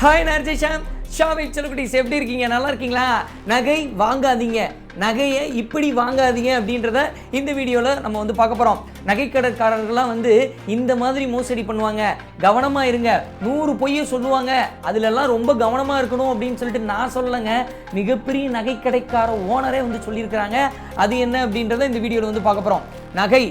Hi நர்ஜிஷாம் Shafiq செலுக்குட்டிஸ் எப்படி இருக்கீங்க? நல்லா இருக்கீங்களா? நகை வாங்காதீங்க. நகையை இப்படி வாங்காதீங்க அப்படின்றத இந்த வீடியோவில் நம்ம வந்து பார்க்க போகிறோம் நகைக்கடைக்காரர்கள்லாம் வந்து இந்த மாதிரி மோசடி பண்ணுவாங்க. கவனமாக இருங்க. நூறு பொய்யை சொல்லுவாங்க. அதிலெல்லாம் ரொம்ப கவனமாக இருக்கணும் அப்படின்னு சொல்லிட்டு நான் சொல்லலைங்க. மிகப்பெரிய நகைக்கடைக்கார ஓனரே வந்து சொல்லியிருக்கிறாங்க. அது என்ன அப்படின்றத இந்த வீடியோவில் வந்து பார்க்க போகிறோம் நகை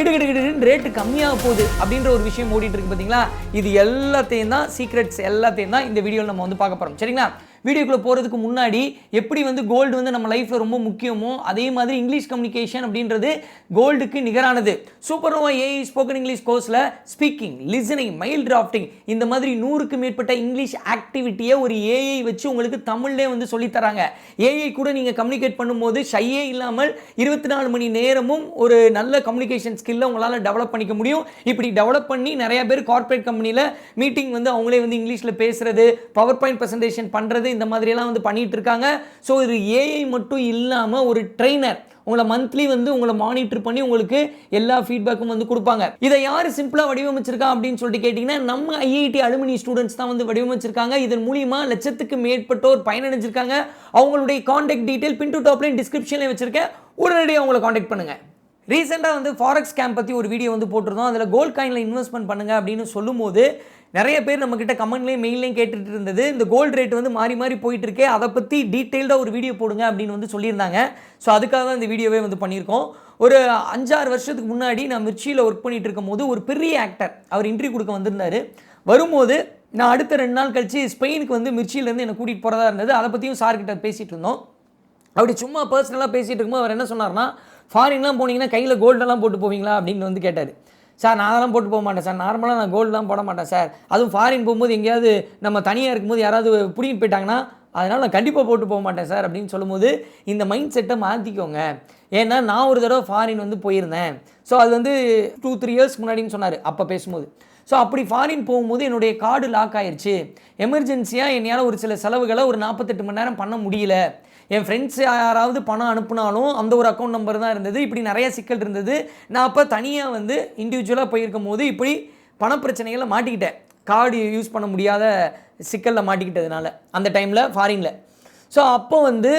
கிடுகிடுகிடுன்னு ரேட்டு கம்மியாக போகுது அப்படின்ற ஒரு விஷயம் ஓடிட்டு இருக்கு பார்த்தீங்களா இது எல்லாத்தையும் தான் சீக்ரெட்ஸ் எல்லாத்தையும் தான் இந்த வீடியோவில் நம்ம வந்து பார்க்க போகிறோம் சரிங்களா? வீடியோக்குள்ளே போகிறதுக்கு முன்னாடி எப்படி வந்து கோல்டு வந்து நம்ம லைஃப்பில் ரொம்ப முக்கியமோ அதே மாதிரி இங்கிலீஷ் கம்யூனிகேஷன் அப்படின்றது கோல்டுக்கு நிகரானது. சூப்பர்னோவா ஏஐ ஸ்போக்கன் இங்கிலீஷ் கோர்ஸில் ஸ்பீக்கிங் லிசனிங் மைல் டிராஃப்டிங் இந்த மாதிரி நூறுக்கு மேற்பட்ட இங்கிலீஷ் ஆக்டிவிட்டியை ஒரு ஏஐ வச்சு உங்களுக்கு தமிழ்லே வந்து சொல்லித்தராங்க ஏஐ கூட நீங்கள் கம்யூனிகேட் பண்ணும்போது ஷையே இல்லாமல் இருபத்தி நாலு மணி நேரமும் ஒரு நல்ல கம்யூனிகேஷன் ஸ்கில்லை உங்களால் டெவலப் பண்ணிக்க முடியும். இப்படி டெவலப் பண்ணி நிறைய பேர் கார்ப்பரேட் கம்பெனியில் மீட்டிங் வந்து அவங்களே வந்து இங்கிலீஷில் பேசுறது பவர் பாயிண்ட் ப்ரெசன்டேஷன் பண்ணுறது இந்த மாதிரியெல்லாம் வந்து பண்ணிட்டு இருக்காங்க ஸோ இது ஏஐ மட்டும் இல்லாமல் ஒரு ட்ரெயினர் உங்களை மந்த்லி வந்து உங்களை மானிட்டர் பண்ணி உங்களுக்கு எல்லா ஃபீட்பேக்கும் வந்து கொடுப்பாங்க. இதை யார் சிம்பிளாக வடிவமைச்சிருக்கா அப்படின்னு சொல்லிட்டு கேட்டிங்கன்னா நம்ம ஐஐடி அலுமினி ஸ்டூடெண்ட்ஸ் தான் வந்து வடிவமைச்சிருக்காங்க. இதன் மூலியமா லட்சத்துக்கு மேற்பட்டோர் பயனடைஞ்சிருக்காங்க. அவங்களுடைய contact detail pin to top line டிஸ்கிரிப்ஷனில் வச்சுருக்கேன். உடனடியாக அவங்களை காண்டாக்ட் பண்ணுங்க. ரீசெண்டாக வந்து ஃபாரெக்ஸ் கேம்ப் பற்றி ஒரு வீடியோ வந்து போட்டிருந்தோம். அதில் கோல்ட் காயினில் இன்வெஸ்ட்மெண்ட் பண்ணுங்க அப்படின்னு சொல்லும்போது நிறைய பேர் நம்மக்கிட்ட கமெண்ட்லேயும் மெயிலையும் கேட்டுட்டு இருந்தது. இந்த கோல்டு ரேட் வந்து மாறி மாறி போயிட்டு இருக்கே அதை பற்றி டீட்டெயில்டாக ஒரு வீடியோ போடுங்க அப்படின்னு வந்து சொல்லியிருந்தாங்க. ஸோ அதுக்காக தான் இந்த வீடியோவே வந்து பண்ணியிருக்கோம். ஒரு அஞ்சாறு வருஷத்துக்கு முன்னாடி நான் மிர்ச்சியில் ஒர்க் பண்ணிட்டு இருக்கும்போது ஒரு பெரிய ஆக்டர் அவர் இன்டர்வியூ கொடுக்க வந்திருந்தார். வரும்போது நான் அடுத்த ரெண்டு நாள் கழிச்சு ஸ்பெயினுக்கு வந்து மிர்ச்சியிலேருந்து என்னை கூட்டிகிட்டு போகிறதா இருந்தது. அதை பற்றியும் சார்கிட்ட பேசிகிட்டு இருந்தோம். அப்படி சும்மா பர்சனலாக பேசிகிட்டு இருக்கும்போது அவர் என்ன சொன்னார்னா ஃபாரின்லாம் போனீங்கன்னா கையில் கோல்டெல்லாம் போட்டு போவீங்களா? அப்படின்னு வந்து கேட்டார். சார் நான் அதெல்லாம் போட்டு போக மாட்டேன் சார். நார்மலாக நான் கோல்டெலாம் போட மாட்டேன் சார். அதுவும் ஃபாரின் போகும்போது எங்கேயாவது நம்ம தனியாக இருக்கும்போது யாராவது பிடிங்கிட்டு போயிட்டாங்கன்னா அதனால் நான் கண்டிப்பாக போட்டு போக மாட்டேன் சார் அப்படின்னு சொல்லும்போது இந்த மைண்ட் செட்டை மாற்றிக்கோங்க ஏன்னா நான் ஒரு தடவை ஃபாரின் வந்து போயிருந்தேன். ஸோ அது வந்து டூ த்ரீ இயர்ஸ் முன்னாடின்னு சொன்னார் அப்போ பேசும்போது. ஸோ அப்படி ஃபாரின் போகும்போது என்னுடைய கார்டு லாக் ஆயிடுச்சு எமர்ஜென்சியாக என்னால் ஒரு சில செலவுகளை ஒரு நாற்பத்தெட்டு மணி நேரம் பண்ண முடியல. என் ஃப்ரெண்ட்ஸ் யாராவது பணம் அனுப்புனாலும் அந்த ஒரு அக்கௌண்ட் நம்பர் தான் இருந்தது. இப்படி நிறைய சிக்கல் இருந்தது. நான் அப்போ தனியாக வந்து இண்டிவிஜுவலாக போயிருக்கும் போது இப்படி பண பிரச்சனைகளை மாட்டிக்கிட்டேன். கார்டு யூஸ் பண்ண முடியாத சிக்கலில் மாட்டிக்கிட்டதுனால அந்த டைமில் ஃபாரினில் ஸோ அப்போ வந்து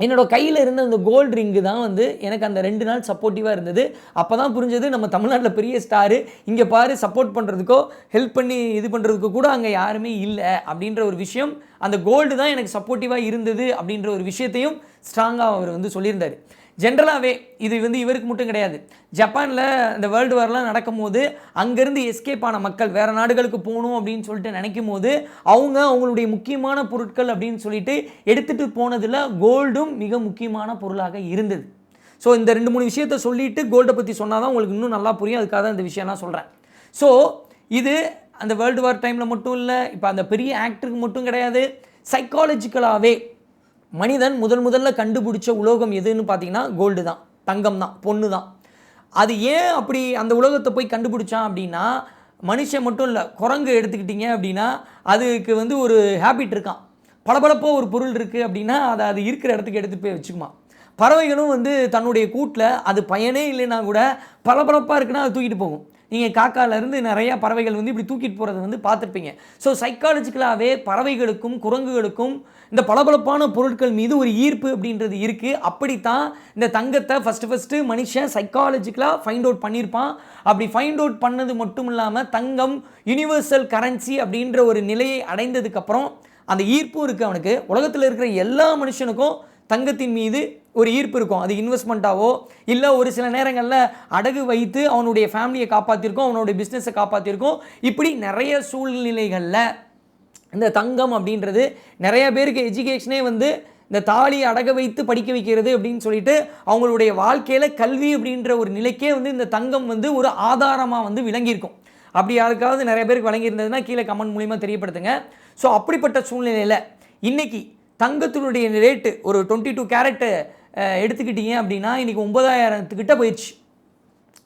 என்னோடய கையில் இருந்த அந்த கோல்டு ரிங்கு தான் வந்து எனக்கு அந்த ரெண்டு நாள் சப்போர்ட்டிவாக இருந்தது. அப்போ தான் புரிஞ்சது நம்ம தமிழ்நாட்டில் பெரிய ஸ்டாரு இங்கே பாரு சப்போர்ட் பண்ணுறதுக்கோ ஹெல்ப் பண்ணி இது பண்ணுறதுக்கோ கூட அங்கே யாருமே இல்லை அப்படின்ற ஒரு விஷயம் அந்த கோல்டு தான் எனக்கு சப்போர்ட்டிவாக இருந்தது அப்படின்ற ஒரு விஷயத்தையும் ஸ்ட்ராங்காக அவர் வந்து சொல்லியிருந்தார். ஜென்ரலாகவே இது வந்து இவருக்கு மட்டும் கிடையாது. ஜப்பானில் இந்த வேர்ல்டு வார்லாம் நடக்கும்போது அங்கேருந்து எஸ்கேப் ஆன மக்கள் வேறு நாடுகளுக்கு போகணும் அப்படின்னு சொல்லிட்டு நினைக்கும் போது அவங்க அவங்களுடைய முக்கியமான பொருட்கள் அப்படின்னு சொல்லிட்டு எடுத்துகிட்டு போனதில் கோல்டும் மிக முக்கியமான பொருளாக இருந்தது. ஸோ இந்த ரெண்டு மூணு விஷயத்த சொல்லிவிட்டு கோல்டை பற்றி சொன்னால் தான் உங்களுக்கு இன்னும் நல்லா புரியும். அதுக்காக தான் இந்த விஷயம்லாம் சொல்கிறேன் ஸோ இது அந்த வேர்ல்டு வார் டைமில் மட்டும் இல்லை இப்போ அந்த பெரிய ஆக்டருக்கு மட்டும் கிடையாது. சைக்காலஜிக்கலாகவே மனிதன் முதல் முதல்ல கண்டுபிடிச்ச உலோகம் எதுன்னு பார்த்தீங்கன்னா கோல்டு தான். தங்கம் தான். பொண்ணு தான். அது ஏன் அப்படி அந்த உலோகத்தை போய் கண்டுபிடிச்சான் அப்படின்னா மனுஷன் மட்டும் இல்லை குரங்கு எடுத்துக்கிட்டிங்க அப்படின்னா அதுக்கு வந்து ஒரு ஹேபிட் இருக்கான். பளபளப்போ ஒரு பொருள் இருக்குது அப்படின்னா அதை அது இருக்கிற இடத்துக்கு எடுத்துகிட்டு போய் வச்சுக்குமா பறவைகளும் வந்து தன்னுடைய கூட்டில் அது பயனே இல்லைன்னா கூட பளபளப்பாக இருக்குன்னா அது தூக்கிட்டு போகும். நீங்கள் காக்காலேருந்து நிறையா பறவைகள் வந்து இப்படி தூக்கிட்டு போகிறத வந்து பார்த்துருப்பீங்க. ஸோ சைக்காலஜிக்கலாகவே பறவைகளுக்கும் குரங்குகளுக்கும் இந்த பளபளப்பான பொருட்கள் மீது ஒரு ஈர்ப்பு அப்படின்றது இருக்குது அப்படித்தான் இந்த தங்கத்தை ஃபஸ்ட்டு ஃபஸ்ட்டு மனுஷன் சைக்காலஜிக்கலாக ஃபைண்ட் அவுட் பண்ணியிருப்பான் அப்படி ஃபைண்ட் அவுட் பண்ணது மட்டும் இல்லாமல் தங்கம் யுனிவர்சல் கரன்சி அப்படின்ற ஒரு நிலையை அடைந்ததுக்கப்புறம் அந்த ஈர்ப்பும் இருக்குது அவனுக்கு. உலகத்தில் இருக்கிற எல்லா மனுஷனுக்கும் தங்கத்தின் மீது ஒரு ஈர்ப்பு இருக்கும். அது இன்வெஸ்ட்மெண்ட்டாவோ இல்லை ஒரு சில நேரங்களில் அடகு வைத்து அவனுடைய ஃபேமிலியை காப்பாற்றிருக்கோம் அவனுடைய பிஸ்னஸை காப்பாற்றிருக்கோம் இப்படி நிறைய சூழ்நிலைகளில் இந்த தங்கம் அப்படின்றது நிறைய பேருக்கு எஜுகேஷனே வந்து இந்த தாலி அடக வைத்து படிக்க வைக்கிறது அப்படின்னு சொல்லிட்டு அவங்களுடைய வாழ்க்கையில் கல்வி அப்படின்ற ஒரு நிலைக்கே வந்து இந்த தங்கம் வந்து ஒரு ஆதாரமாக வந்து விளங்கியிருக்கும். அப்படி யாருக்காவது நிறைய பேருக்கு வழங்கியிருந்ததுன்னா கீழே கமெண்ட் மூலிமா தெரியப்படுத்துங்க. ஸோ அப்படிப்பட்ட சூழ்நிலையில் இன்றைக்கி தங்கத்தினுடைய ரேட்டு ஒரு டுவெண்ட்டி டூ கேரட்டு எடுத்துக்கிட்டீங்க அப்படின்னா இன்றைக்கி ஒன்பதாயிரத்துக்கிட்ட போயிடுச்சு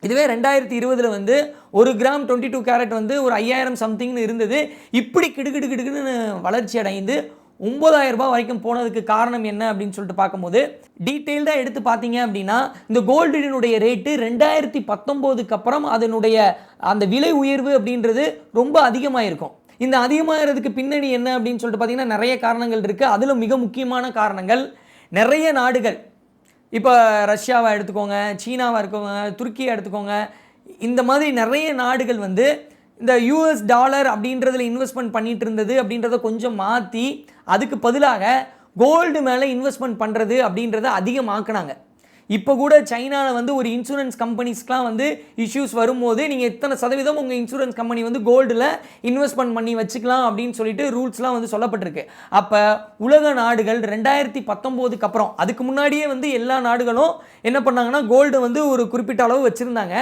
இதுவே ரெண்டாயிரத்தி இருபதில் வந்து ஒரு கிராம் டுவெண்ட்டி டூ கேரட் வந்து ஒரு ஐயாயிரம் சம்திங்னு இருந்தது. இப்படி கிடுகிடு கிடுகிடுன்னு வளர்ச்சி அடைந்து ஒம்பதாயிரம் ரூபாய் வரைக்கும் போனதுக்கு காரணம் என்ன அப்படின்னு சொல்லிட்டு பார்க்கும்போது டீட்டெயில்டாக எடுத்து பார்த்தீங்க அப்படின்னா இந்த கோல்டினுடைய ரேட்டு ரெண்டாயிரத்தி பத்தொம்போதுக்கு அப்புறம் அதனுடைய அந்த விலை உயர்வு அப்படின்றது ரொம்ப அதிகமாக இருக்கும் இந்த அதிகமாகிறதுக்கு பின்னணி என்ன அப்படின்னு சொல்லிட்டு பார்த்தீங்கன்னா நிறைய காரணங்கள் இருக்குது அதில் மிக முக்கியமான காரணங்கள் நிறைய நாடுகள் இப்போ ரஷ்யாவை எடுத்துக்கோங்க சீனாவை எடுத்துக்கோங்க துருக்கியை எடுத்துக்கோங்க. இந்த மாதிரி நிறைய நாடுகள் வந்து இந்த யூஎஸ் டாலர் அப்படின்றதில் இன்வெஸ்ட்மெண்ட் பண்ணிகிட்டு இருந்தது அப்படின்றத கொஞ்சம் மாற்றி அதுக்கு பதிலாக கோல்டு மேலே இன்வெஸ்ட்மெண்ட் பண்ணுறது அப்படின்றத அதிகமாக்குனாங்க. இப்போ கூட சைனாவில் வந்து ஒரு இன்சூரன்ஸ் கம்பெனிஸ்க்கெலாம் வந்து இஷ்யூஸ் வரும்போது நீங்கள் எத்தனை சதவீதம் உங்கள் இன்சூரன்ஸ் கம்பெனி வந்து கோல்டில் இன்வெஸ்ட்மெண்ட் பண்ணி வச்சுக்கலாம் அப்படின்னு சொல்லிட்டு ரூல்ஸ்லாம் வந்து சொல்லப்பட்டிருக்கு. அப்போ உலக நாடுகள் ரெண்டாயிரத்தி பத்தொம்போதுக்கு அப்புறம் அதுக்கு முன்னாடியே வந்து எல்லா நாடுகளும் என்ன பண்ணாங்கன்னா கோல்டு வந்து ஒரு குறிப்பிட்ட அளவு வச்சுருந்தாங்க.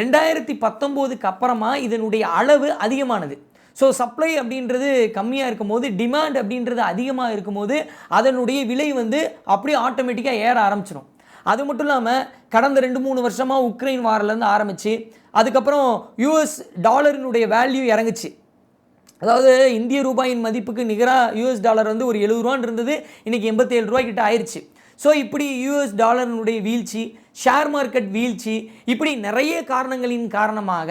ரெண்டாயிரத்தி பத்தொம்போதுக்கு அப்புறமா இதனுடைய அளவு அதிகமானது. ஸோ சப்ளை அப்படின்றது கம்மியாக இருக்கும்போது டிமாண்ட் அப்படின்றது அதிகமாக இருக்கும்போது அதனுடைய விலை வந்து அப்படியே ஆட்டோமேட்டிக்காக ஏற ஆரம்பிச்சிடும் அது மட்டும் இல்லாமல் கடந்த ரெண்டு மூணு வருஷமாக உக்ரைன் வாரிலேருந்து ஆரம்பித்து அதுக்கப்புறம் யூஎஸ் டாலரினுடைய வேல்யூ இறங்குச்சு. அதாவது இந்திய ரூபாயின் மதிப்புக்கு நிகராக யூஎஸ் டாலர் வந்து ஒரு எழுபது ரூபான்னு இருந்தது இன்றைக்கி எண்பத்தேழு ரூபாய்க்கிட்ட ஆயிடுச்சு ஸோ இப்படி யூஎஸ் டாலரினுடைய வீழ்ச்சி ஷேர் மார்க்கெட் வீழ்ச்சி இப்படி நிறைய காரணங்களின் காரணமாக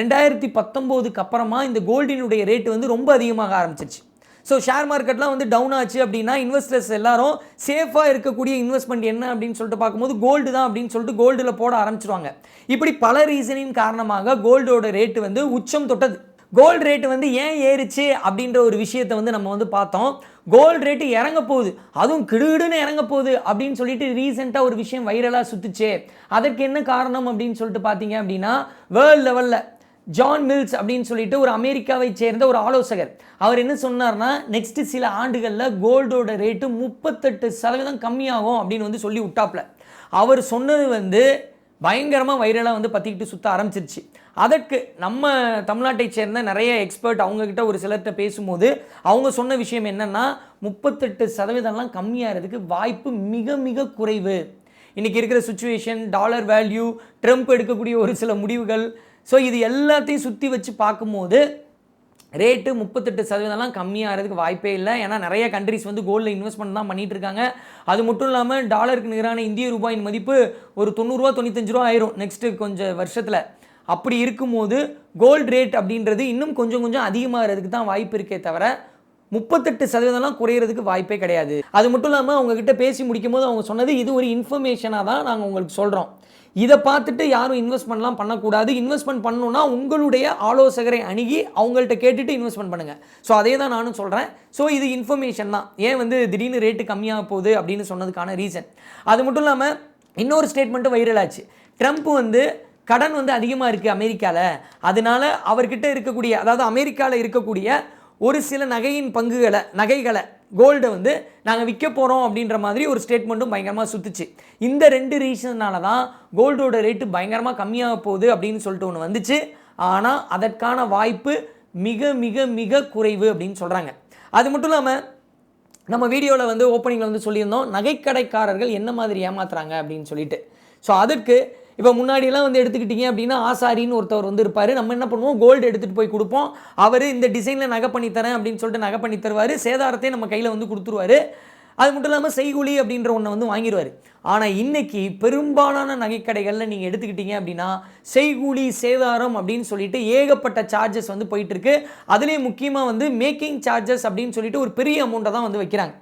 ரெண்டாயிரத்தி பத்தொம்போதுக்கு அப்புறமா இந்த கோல்டினுடைய ரேட்டு வந்து ரொம்ப அதிகமாக ஆரம்பிச்சிருச்சு. ஸோ ஷேர் மார்க்கெட்லாம் வந்து டவுன் ஆச்சு அப்படின்னா இன்வெஸ்டர்ஸ் எல்லாரும் சேஃபாக இருக்கக்கூடிய இன்வெஸ்ட்மெண்ட் என்ன அப்படின்னு சொல்லிட்டு பார்க்கும்போது கோல்டு தான் அப்படின்னு சொல்லிட்டு கோல்டில் போட ஆரம்பிச்சிருவாங்க. இப்படி பல ரீசனின் காரணமாக கோல்டோட ரேட்டு வந்து உச்சம் தொட்டது. கோல்டு ரேட்டு வந்து ஏன் ஏறிச்சு அப்படின்ற ஒரு விஷயத்தை வந்து நம்ம வந்து பார்த்தோம். கோல்டு ரேட்டு இறங்க போகுது. அதுவும் கிடுகிடுன்னு இறங்க போகுது அப்படின்னு சொல்லிட்டு ரீசெண்டாக ஒரு விஷயம் வைரலாக சுத்துச்சே. அதற்கு என்ன காரணம் அப்படின்னு சொல்லிட்டு பார்த்தீங்க அப்படின்னா வேர்ல்டு லெவலில் ஜான் மில்ஸ் அப்படின்னு சொல்லிட்டு ஒரு அமெரிக்காவை சேர்ந்த ஒரு ஆலோசகர். அவர் என்ன சொன்னார்னா நெக்ஸ்ட் சில ஆண்டுகளில் கோல்டோட ரேட்டு முப்பத்தெட்டு சதவீதம் கம்மியாகும் அப்படின்னு வந்து சொல்லி விட்டாப்ல. அவர் சொன்னது வந்து பயங்கரமாக வைரலாக வந்து பற்றிக்கிட்டு சுற்ற ஆரம்பிச்சிருச்சு. அதற்கு நம்ம தமிழ்நாட்டை சேர்ந்த நிறைய எக்ஸ்பர்ட் அவங்கக்கிட்ட ஒரு சிலர்கிட்ட பேசும்போது அவங்க சொன்ன விஷயம் என்னென்னா முப்பத்தெட்டு சதவீதம்லாம் கம்மியாகிறதுக்கு வாய்ப்பு மிக மிக குறைவு. இன்றைக்கி இருக்கிற சுச்சுவேஷன் டாலர் வேல்யூ ட்ரம்ப் எடுக்கக்கூடிய ஒரு சில முடிவுகள் ஸோ இது எல்லாத்தையும் சுற்றி வச்சு பார்க்கும்போது ரேட்டு முப்பத்தெட்டு சதவீதம்லாம் கம்மியாகிறதுக்கு வாய்ப்பே இல்லை. ஏன்னா நிறைய கண்ட்ரிஸ் வந்து கோல்டில் இன்வெஸ்ட்மெண்ட் தான் பண்ணிட்டு இருக்காங்க. அது மட்டும் இல்லாமல் டாலருக்கு நிகரான இந்திய ரூபாயின் மதிப்பு ஒரு தொண்ணூறுரூவா தொண்ணூத்தஞ்சு ரூபா ஆயிரும் நெக்ஸ்ட்டு கொஞ்சம் வருஷத்தில். அப்படி இருக்கும்போது கோல்டு ரேட் அப்படின்றது இன்னும் கொஞ்சம் கொஞ்சம் அதிகமாகிறதுக்கு தான் வாய்ப்பு இருக்கே தவிர முப்பத்தெட்டு சதவீதம்லாம் குறையிறதுக்கு வாய்ப்பே கிடையாது. அது மட்டும் இல்லாமல் அவங்கக்கிட்ட பேசி முடிக்கும் போது அவங்க சொன்னது இது ஒரு இன்ஃபர்மேஷனாக தான் நாங்கள் உங்களுக்கு சொல்கிறோம் இதை பார்த்துட்டு யாரும் இன்வெஸ்ட்மெண்ட்லாம் பண்ணக்கூடாது. இன்வெஸ்ட்மெண்ட் பண்ணணும்னா உங்களுடைய ஆலோசகரை அணுகி அவங்கள்ட்ட கேட்டுட்டு இன்வெஸ்ட்மெண்ட் பண்ணுங்கள் ஸோ அதே தான் நானும் சொல்கிறேன் ஸோ இது இன்ஃபர்மேஷன் தான். ஏன் வந்து திடீர்னு ரேட்டு கம்மியாக போகுது அப்படின்னு சொன்னதுக்கான ரீசன் அது மட்டும் இல்லாமல் இன்னொரு ஸ்டேட்மெண்ட்டும் வைரல் ஆச்சு. ட்ரம்ப் வந்து கடன் வந்து அதிகமாக இருக்குது அமெரிக்காவில் அதனால் அவர்கிட்ட இருக்கக்கூடிய அதாவது அமெரிக்காவில் இருக்கக்கூடிய ஒரு சில நகையின் பங்குகளை நகைகளை கோல்டை வந்து நாங்கள் விற்க போகிறோம் அப்படின்ற மாதிரி ஒரு ஸ்டேட்மெண்ட்டும் பயங்கரமாக சுற்றுச்சு இந்த ரெண்டு ரீசன்னால தான் கோல்டோட ரேட்டு பயங்கரமாக கம்மியாக போகுது அப்படின்னு சொல்லிட்டு ஒன்று வந்துச்சு. ஆனால் அதற்கான வாய்ப்பு மிக மிக மிக குறைவு அப்படின்னு சொல்கிறாங்க அது மட்டும் இல்லாமல் நம்ம வீடியோவில் வந்து ஓப்பனிங்கில் வந்து சொல்லியிருந்தோம் நகைக்கடைக்காரர்கள் என்ன மாதிரி ஏமாத்துறாங்க அப்படின்னு சொல்லிட்டு. ஸோ அதற்கு இப்போ முன்னாடியெல்லாம் வந்து எடுத்துக்கிட்டிங்க அப்படின்னா ஆசாரின்னு ஒருத்தவர் வந்து இருப்பார். நம்ம என்ன பண்ணுவோம்? கோல்டு எடுத்துகிட்டு போய் கொடுப்போம். அவர் இந்த டிசைனில் நகை பண்ணி தரேன் அப்படின்னு சொல்லிட்டு நகை பண்ணி தருவார். சேதாரத்தை நம்ம கையில் வந்து கொடுத்துருவாரு. அது மட்டும் இல்லாமல் செய்குலி அப்படின்ற ஒன்றை வந்து வாங்கிடுவார் ஆனால் இன்றைக்கி பெரும்பாலான நகைக்கடைகளில் நீங்கள் எடுத்துக்கிட்டீங்க அப்படின்னா செய்கூலி சேதாரம் அப்படின்னு சொல்லிட்டு ஏகப்பட்ட சார்ஜஸ் வந்து போயிட்டுருக்கு. அதுலேயும் முக்கியமாக வந்து மேக்கிங் சார்ஜஸ் அப்படின்னு சொல்லிட்டு ஒரு பெரிய அமௌண்ட்டை தான் வந்து வைக்கிறாங்க.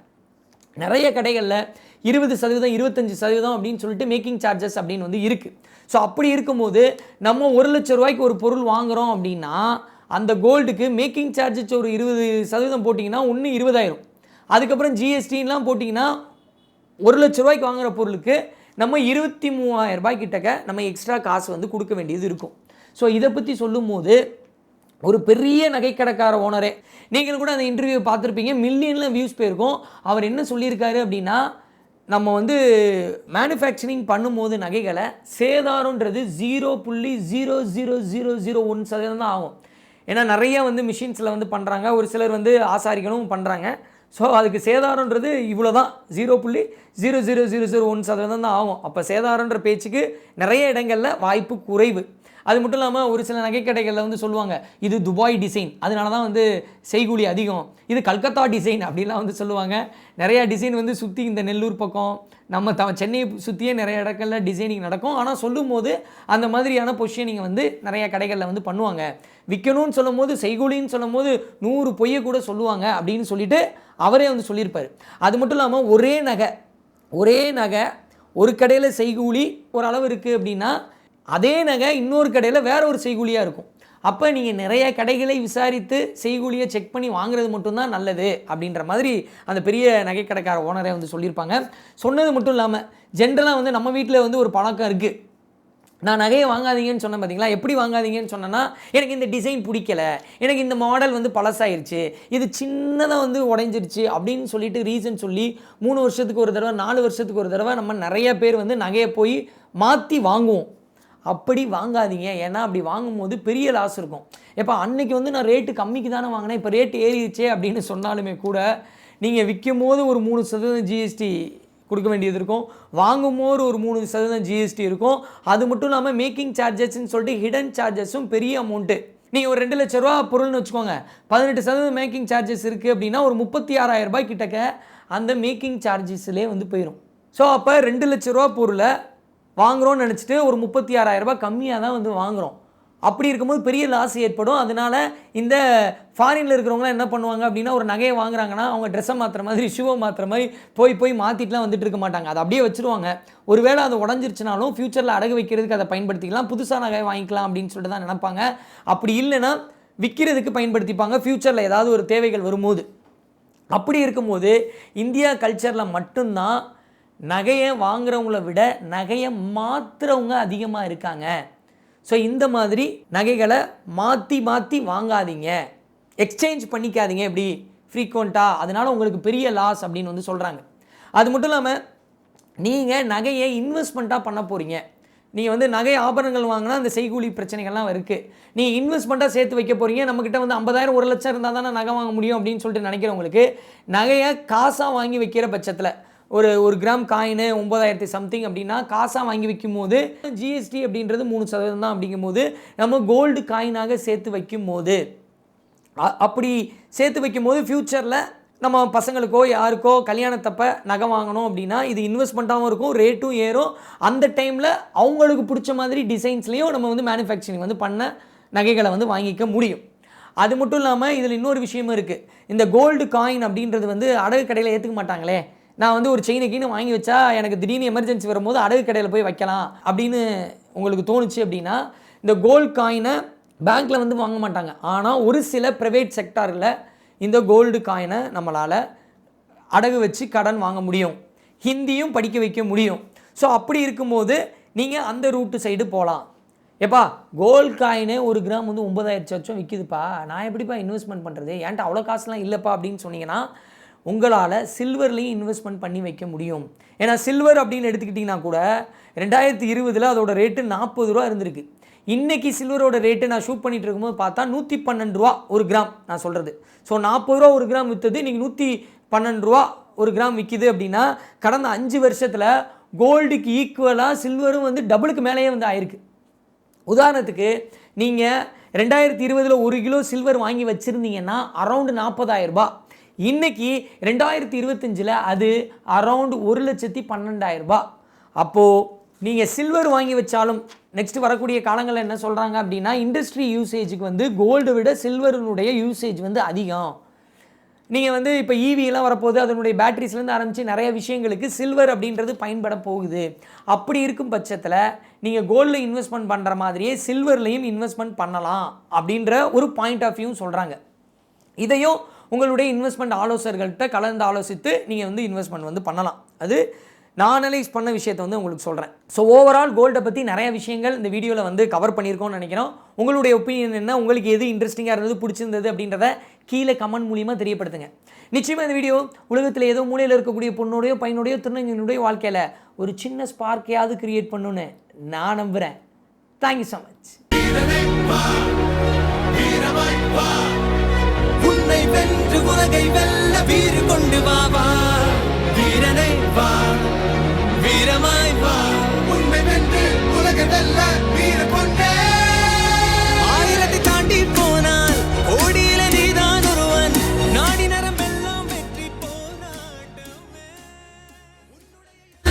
நிறைய கடைகளில் இருபது சதவீதம் இருபத்தஞ்சு சதவீதம் அப்படின்னு சொல்லிட்டு மேக்கிங் சார்ஜஸ் அப்படின்னு வந்து இருக்குது ஸோ அப்படி இருக்கும்போது நம்ம ஒரு லட்ச ரூபாய்க்கு ஒரு பொருள் வாங்குகிறோம் அப்படின்னா அந்த கோல்டுக்கு மேக்கிங் சார்ஜஸ் ஒரு இருபது சதவீதம் போட்டிங்கன்னா ஒன்று இருபதாயிரம். அதுக்கப்புறம் ஜிஎஸ்டின்லாம் போட்டிங்கன்னா ஒரு லட்ச ரூபாய்க்கு வாங்குகிற பொருளுக்கு நம்ம இருபத்தி மூவாயிரம் ரூபாய் கிட்டக்க நம்ம எக்ஸ்ட்ரா காசு வந்து கொடுக்க வேண்டியது இருக்கும். ஸோ இதை பற்றி சொல்லும்போது ஒரு பெரிய நகைக்கடைக்கார ஓனரே நீங்கள் கூட அந்த இன்டர்வியூ பார்த்துருப்பீங்க. மில்லியனில் வியூஸ் போயிருக்கும். அவர் என்ன சொல்லியிருக்காரு அப்படின்னா நம்ம வந்து மேனுஃபேக்சரிங் பண்ணும்போது நகைகளை சேதாரன்றது ஜீரோ புள்ளி zero zero zero zero one சதவீதம் தான் ஆகும். ஏன்னா நிறைய வந்து மிஷின்ஸில் வந்து பண்ணுறாங்க ஒரு சிலர் வந்து ஆசாரிகளும் பண்ணுறாங்க ஸோ அதுக்கு சேதாரன்றது இவ்வளோ தான் ஜீரோ புள்ளி zero zero zero zero one சதவீதம் தான் ஆகும். அப்போ சேதாரன்ற பேச்சுக்கு நிறைய இடங்களில் வாய்ப்பு குறைவு. அது மட்டும் இல்லாமல் ஒரு சில நகைக்கடைகளில் வந்து சொல்லுவாங்க இது துபாய் டிசைன் அதனால தான் வந்து செய்கூலி அதிகம். இது கல்கத்தா டிசைன் அப்படிலாம் வந்து சொல்லுவாங்க. நிறையா டிசைன் வந்து சுற்றி இந்த நெல்லூர் பக்கம் நம்ம த சென்னையை சுற்றியே நிறைய இடங்கள்ல டிசைனிங் நடக்கும். ஆனால் சொல்லும் போது அந்த மாதிரியான பொசிஷனிங் வந்து நிறைய கடைகளில் வந்து பண்ணுவாங்க. விற்கணும்னு சொல்லும் போது செய்கூலின்னு சொல்லும் போது நூறு பொய்யை கூட சொல்லுவாங்க அப்படின்னு சொல்லிட்டு அவரே வந்து சொல்லியிருப்பார். அது மட்டும் இல்லாமல் ஒரே நகை ஒரே நகை ஒரு கடையில் செய்கூலி ஓரளவு இருக்குது அப்படின்னா அதே நகை இன்னொரு கடையில் வேற ஒரு செய்கூலியாக இருக்கும். அப்போ நீங்கள் நிறைய கடைகளை விசாரித்து செய்கூலியை செக் பண்ணி வாங்குறது மட்டும்தான் நல்லது அப்படின்ற மாதிரி அந்த பெரிய நகைக்கடைக்கார ஓனரே வந்து சொல்லியிருப்பாங்க. சொன்னது மட்டும் இல்லாமல் ஜென்ரலாக வந்து நம்ம வீட்டில் வந்து ஒரு பழக்கம் இருக்குது நான் நகையை வாங்காதீங்கன்னு சொன்னேன் பார்த்தீங்களா எப்படி வாங்காதீங்கன்னு சொன்னேன்னா எனக்கு இந்த டிசைன் பிடிக்கல. எனக்கு இந்த மாடல் வந்து பழசாயிருச்சு. இது சின்னதாக வந்து உடைஞ்சிருச்சு அப்படின்னு சொல்லிட்டு ரீசன் சொல்லி மூணு வருஷத்துக்கு ஒரு தடவை நாலு வருஷத்துக்கு ஒரு தடவை நம்ம நிறைய பேர் வந்து நகையை போய் மாற்றி வாங்குவோம். அப்படி வாங்காதீங்க. ஏன்னா அப்படி வாங்கும்போது பெரிய லாஸ் இருக்கும். எப்போ அன்னைக்கு வந்து நான் ரேட்டு கம்மிக்கு தானே வாங்கினேன். இப்போ ரேட் ஏறிடுச்சே அப்படின்னு சொன்னாலுமே கூட நீங்கள் விற்கும் போது ஒரு மூணு சதவீதம் ஜிஎஸ்டி கொடுக்க வேண்டியது இருக்கும். வாங்கும்போது ஒரு மூணு சதவீதம் ஜிஎஸ்டி இருக்கும். அது மட்டும் இல்லாமல் மேக்கிங் சார்ஜஸ்ன்னு சொல்லிட்டு ஹிடன் சார்ஜஸும் பெரிய அமௌண்ட்டு நீங்கள் ஒரு ரெண்டு லட்ச ரூபா பொருள்னு வச்சுக்கோங்க. பதினெட்டு சதவீதம் மேக்கிங் சார்ஜஸ் இருக்குது அப்படின்னா ஒரு முப்பத்தி ஆறாயிரம் ரூபாய் கிட்டக்க அந்த மேக்கிங் சார்ஜஸ்லேயே வந்து போயிடும் ஸோ அப்போ ரெண்டு லட்ச ரூபா பொருளை வாங்குறோம்னு நினச்சிட்டு ஒரு முப்பத்தி ஆறாயிரம் ரூபாய் கம்மியாக தான் வந்து வாங்குகிறோம் அப்படி இருக்கும்போது பெரிய லாஸ் ஏற்படும். அதனால இந்த ஃபாரினில் இருக்கிறவங்களாம் என்ன பண்ணுவாங்க அப்படின்னா ஒரு நகையை வாங்குறாங்கன்னா அவங்க ட்ரெஸ்ஸை மாற்றுற மாதிரி ஷூவை மாற்றுற மாதிரி போய் போய் மாற்றிட்டுலாம் வந்துட்டு இருக்க மாட்டாங்க. அதை அப்படியே வச்சுருவாங்க. ஒருவேளை அது உடஞ்சிருச்சுனாலும் ஃப்யூச்சரில் அடகு வைக்கிறதுக்கு அதை பயன்படுத்திக்கலாம். புதுசாக நகை வாங்கிக்கலாம் அப்படின்னு சொல்லிட்டு தான் நினைப்பாங்க. அப்படி இல்லைன்னா விற்கிறதுக்கு பயன்படுத்திப்பாங்க. ஃப்யூச்சரில் ஏதாவது ஒரு தேவைகள் வரும்போது. அப்படி இருக்கும்போது இந்தியா கல்ச்சரில் மட்டும்தான் நகையை வாங்குறவங்கள விட நகையை மாற்றுறவங்க அதிகமாக இருக்காங்க. ஸோ இந்த மாதிரி நகைகளை மாற்றி மாற்றி வாங்காதீங்க. எக்ஸ்சேஞ்ச் பண்ணிக்காதீங்க இப்படி ஃப்ரீக்வெண்ட்டாக அதனால் உங்களுக்கு பெரிய லாஸ் அப்படின்னு வந்து சொல்கிறாங்க அது மட்டும் இல்லாமல் நீங்கள் நகையை இன்வெஸ்ட்மெண்ட்டாக பண்ண போகிறீங்க நீங்கள் வந்து நகை ஆபரணங்கள் வாங்கினா அந்த செய்கூலி பிரச்சனைகள்லாம் இருக்குது நீங்கள் இன்வெஸ்ட்மெண்ட்டாக சேர்த்து வைக்க போகிறீங்க நம்மக்கிட்ட வந்து ஐம்பதாயிரம் ஒரு லட்சம் இருந்தால் தானே நகை வாங்க முடியும் அப்படின்னு சொல்லிட்டு நினைக்கிறவங்களுக்கு நகையை காசாக வாங்கி வைக்கிற பட்சத்தில் ஒரு ஒரு கிராம் காயின் ஒம்பதாயிரத்தி சம்திங் அப்படின்னா காசாக வாங்கி வைக்கும் போது ஜிஎஸ்டி அப்படின்றது மூணு சதவீதம் தான் அப்படிங்கும்போது நம்ம கோல்டு காயினாக சேர்த்து வைக்கும் போது அப்படி சேர்த்து வைக்கும் போது ஃப்யூச்சரில் நம்ம பசங்களுக்கோ யாருக்கோ கல்யாணத்தப்ப நகை வாங்கணும் அப்படின்னா இது இன்வெஸ்ட்மெண்ட்டாகவும் இருக்கும் ரேட்டும் ஏறும். அந்த டைமில் அவங்களுக்கு பிடிச்ச மாதிரி டிசைன்ஸ்லேயும் நம்ம வந்து மேனுஃபேக்சரிங் வந்து பண்ண நகைகளை வந்து வாங்கிக்க முடியும். அது மட்டும் இல்லாமல் இதில் இன்னொரு விஷயமும் இருக்குது இந்த கோல்டு காயின் அப்படின்றது வந்து அடகு கடையில் ஏற்றுக்க மாட்டாங்களே. நான் வந்து ஒரு செயினை கீனு வாங்கி வச்சா எனக்கு திடீர்னு எமர்ஜென்சி வரும்போது அடகு கடையில் போய் வைக்கலாம் அப்படின்னு உங்களுக்கு தோணுச்சு அப்படின்னா இந்த கோல்டு காயினை பேங்க்கில் வந்து வாங்க மாட்டாங்க. ஆனால் ஒரு சில ப்ரைவேட் செக்டாரில் இந்த கோல்டு காயினை நம்மளால் அடகு வச்சு கடன் வாங்க முடியும். ஹிந்தியும் படிக்க வைக்க முடியும். ஸோ அப்படி இருக்கும்போது நீங்கள் அந்த ரூட்டு சைடு போகலாம் ஏப்பா கோல்ட் காயினே ஒரு கிராம் வந்து ஒன்பதாயிரத்தி லட்சம் விற்கிதுப்பா நான் எப்படிப்பா இன்வெஸ்ட்மெண்ட் பண்ணுறது ஏன்ட்ட அவ்வளோ காசுலாம் இல்லைப்பா அப்படின்னு சொன்னீங்கன்னா உங்களால் சில்வர்லேயும் இன்வெஸ்ட்மெண்ட் பண்ணி வைக்க முடியும். ஏன்னா சில்வர் அப்படின்னு எடுத்துக்கிட்டிங்கன்னா கூட ரெண்டாயிரத்தி இருபதில் அதோட ரேட்டு நாற்பது ரூபா இருந்திருக்கு. இன்றைக்கி சில்வரோட ரேட்டு நான் ஷூட் பண்ணிகிட்டு இருக்கும்போது பார்த்தா நூற்றி பன்னெண்டு ரூபா ஒரு கிராம் நான் சொல்கிறது ஸோ நாற்பது ரூபா ஒரு கிராம் விற்றது நீங்கள் நூற்றி பன்னெண்டு ரூபா ஒரு கிராம் விற்கிது அப்படின்னா கடந்த அஞ்சு வருஷத்தில் கோல்டுக்கு ஈக்குவலாக சில்வரும் வந்து டபுளுக்கு மேலேயே வந்து ஆயிருக்கு. உதாரணத்துக்கு நீங்கள் ரெண்டாயிரத்தி இருபதில் ஒரு கிலோ சில்வர் வாங்கி வச்சுருந்தீங்கன்னா அரௌண்டு நாற்பதாயிரம் ரூபாய். இன்றைக்கி ரெண்டாயிரத்தி இருபத்தஞ்சில் அது அரவுண்ட் ஒரு லட்சத்தி பன்னெண்டாயிரரூபா அப்போது நீங்கள் சில்வர் வாங்கி வச்சாலும் நெக்ஸ்ட் வரக்கூடிய காலங்களில் என்ன சொல்கிறாங்க அப்படின்னா இண்டஸ்ட்ரி யூசேஜுக்கு வந்து கோல்டை விட சில்வருனுடைய யூசேஜ் வந்து அதிகம். நீங்கள் வந்து இப்போ ஈவிலாம் வரப்போகுது அதனுடைய பேட்டரிஸ்லேருந்து ஆரம்பித்து நிறைய விஷயங்களுக்கு சில்வர் அப்படின்றது பயன்பட போகுது. அப்படி இருக்கும் பட்சத்தில் நீங்கள் கோல்டில் இன்வெஸ்ட்மெண்ட் பண்ணுற மாதிரியே சில்வர்லேயும் இன்வெஸ்ட்மெண்ட் பண்ணலாம் அப்படின்ற ஒரு பாயிண்ட் ஆஃப் வியூ சொல்கிறாங்க இதையும் உங்களுடைய இன்வெஸ்ட்மெண்ட் ஆலோசகர்கள்ட்ட கலந்து ஆலோசித்து நீங்கள் வந்து இன்வெஸ்ட்மெண்ட் வந்து பண்ணலாம். அது நான் அனலைஸ் பண்ண விஷயத்தை வந்து உங்களுக்கு சொல்கிறேன் ஸோ ஓவரால் கோல்டை பற்றி நிறைய விஷயங்கள் இந்த வீடியோவில் வந்து கவர் பண்ணியிருக்கோம்னு நினைக்கிறோம். உங்களுடைய ஒப்பீனியன் என்ன? உங்களுக்கு எது இன்ட்ரெஸ்டிங்காக இருந்தது பிடிச்சிருந்தது அப்படின்றத கீழே கமெண்ட் மூலியமாக தெரியப்படுத்துங்க. நிச்சயமாக இந்த வீடியோ உலகத்தில் ஏதோ மூலையில் இருக்கக்கூடிய பொண்ணுடையோ பையனுடையோ திருநங்கையினுடைய வாழ்க்கையில் ஒரு சின்ன ஸ்பார்க்கையாவது கிரியேட் பண்ணுன்னு நான் நம்புகிறேன் தேங்க்யூ ஸோ மச் உன்னை வென்று உலகை வெல்ல வீறு கொண்டு வா வா. வீரனை வா. வீரமாய் வா. உண்மை வென்று உலகை வெல்ல